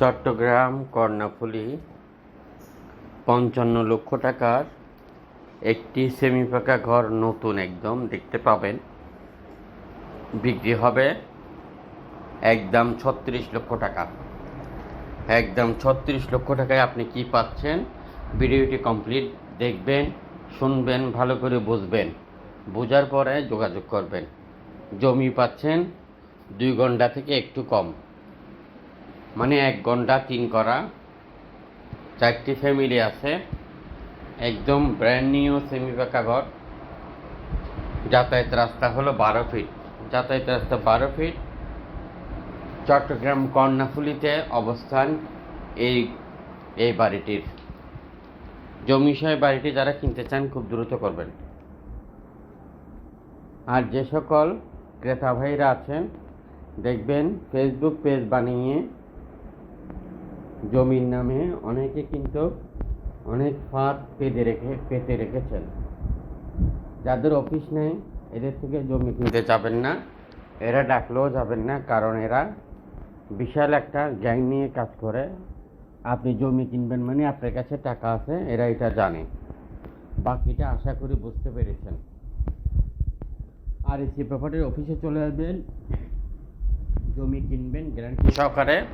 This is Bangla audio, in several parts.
চট্টগ্রাম, কর্ণফুলী, পঞ্চান্ন লক্ষ টাকার একটি সেমি পাকা ঘর নতুন একদম, দেখতে পাবেন। বিক্রি হবে একদম ছত্রিশ লক্ষ টাকা। একদম ছত্রিশ লক্ষ টাকায় আপনি কি পাচ্ছেন? ভিডিওটি কমপ্লিট দেখবেন, শুনবেন, ভালো করে বুঝবেন। বোঝার পরে যোগাযোগ করবেন। জমি পাচ্ছেন দুই ঘণ্টা থেকে একটু কম। মানে এক ঘণ্টা তিন করা। চারটি ফ্যামিলি আছে। একদম ব্র্যান্ড নিউ সেমি পাকা ঘর। যাতায়াত রাস্তা হলো বারো ফিট যাতায়াত রাস্তা বারো ফিট চট্টগ্রাম কর্ণাফুলিতে অবস্থান এই এই বাড়িটির। জমি জমিশয় বাড়িটি যারা কিনতে চান খুব দ্রুত করবেন। আর যে সকল ক্রেতা ভাইরা আছেন, দেখবেন ফেসবুক পেজ বানিয়ে জমির নামে অনেকে কিন্তু অনেক ফাঁদ পেতে রেখে, পেতে রেখেছেন। যাদের অফিস নেই, এদের থেকে জমি কিনতে যাবেন না। এরা ডাকলেও যাবেন না, কারণ এরা বিশাল একটা গ্যাং নিয়ে কাজ করে। আপনি জমি কিনবেন মানে আপনার কাছে টাকা আছে, এরা এটা জানে। বাকিটা আশা করি বুঝতে পেরেছেন। আর এসি প্রপার্টির অফিসে চলে আসবেন। জমি কিনবেন গ্যারান্টি সহকারে।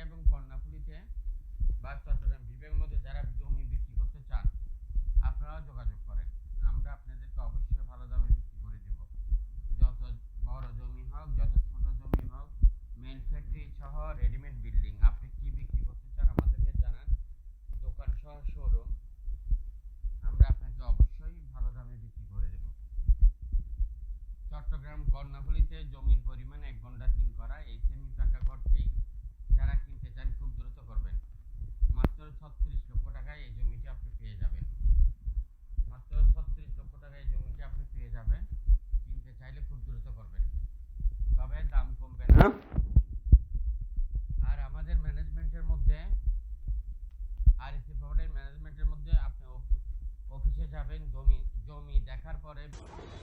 এবং কর্ণাপুরীতে বা চট্টগ্রাম বিভাগের মধ্যে যারা আরএসি প্রপার্টির ম্যানেজমেন্টের মধ্যে আপনি অফিসে যাবেন জমি জমি দেখার পরে